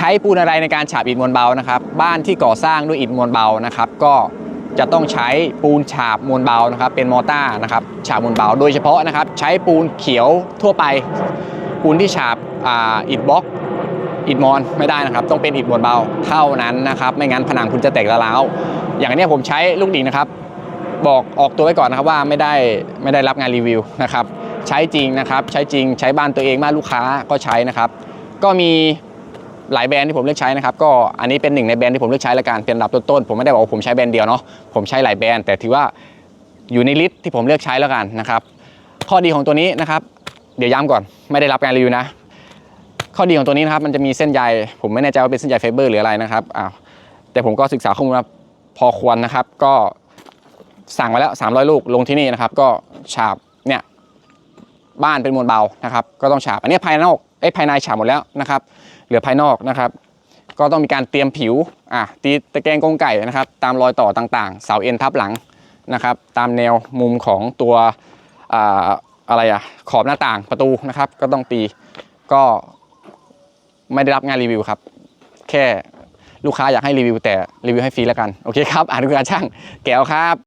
ใช้ปูนอะไรในการฉาบอิฐมวลเบานะครับ บ้านที่ก่อสร้างด้วยอิฐมวลเบานะครับ ก็จะต้องใช้ปูนฉาบมวลเบานะครับ เป็นมอต้านะครับฉาบมวลเบา โดยเฉพาะนะครับ ใช้ปูนเขียวทั่วไป ปูนที่ฉาบอ่าอิฐบล็อกอิฐมอนไม่ได้นะครับ ต้องเป็นอิฐมวลเบาเท่านั้นนะครับ ไม่งั้นผนังคุณจะแตกละล้าวอย่างนี้ผมใช้ลูกดิ่งนะครับ บอกออกตัวไว้ก่อนนะครับว่าไม่ได้ไม่ได้รับงานรีวิวนะครับ ใช้จริงนะครับ ใช้จริงใช้บ้านตัวเองบ้านลูกค้าก็ใช้นะครับ ก็มี หลายแบรนด์ที่ผมเลือกใช้นะครับก็อันนี้เป็นหนึ่งในแบรนด์ที่ผมเลือกใช้ละกันเป็นอันดับต้นๆผมไม่ได้บอกว่าผมใช้แบรนด์เดียวเนาะผมใช้หลายแบรนด์แต่ถือว่าอยู่ในลิสต์ที่ผมเลือกใช้แล้วกันนะครับข้อดีของตัวนี้นะครับ เดี๋ยวย้ำก่อนไม่ได้รับการรีวิวนะ ข้อดีของตัวนี้นะครับมันจะมีเส้นใยผมไม่แน่ใจว่าเป็นเส้นใยไฟเบอร์หรืออะไรนะครับอ้าวแต่ผมก็ศึกษาข้อมูลมาพอควรนะครับ ก็สั่งมาแล้ว 300 ลูกลงที่นี่นะครับ ก็ฉาบเนี่ยบ้านเป็นมวลเบานะครับ ก็ต้องฉาบอันนี้ภายนอก เอ้ภายในฉาบหมดแล้วนะครับ เหลือภายนอกนะครับ ก็ต้องมีการเตรียมผิวอะตีตะแกรงกรงไก่นะครับ ตามรอยต่อต่างๆ เสาเอ็นทับหลังนะครับ ตามแนวมุมของตัวอ่าอะไรอะขอบหน้าต่างประตูนะครับ ก็ต้องตีก็ไม่ได้รับงานรีวิวครับ แค่ลูกค้าอยากให้รีวิวแต่รีวิวให้ฟรีแล้วกัน โอเคครับ อ่านดูการช่างแก้วครับ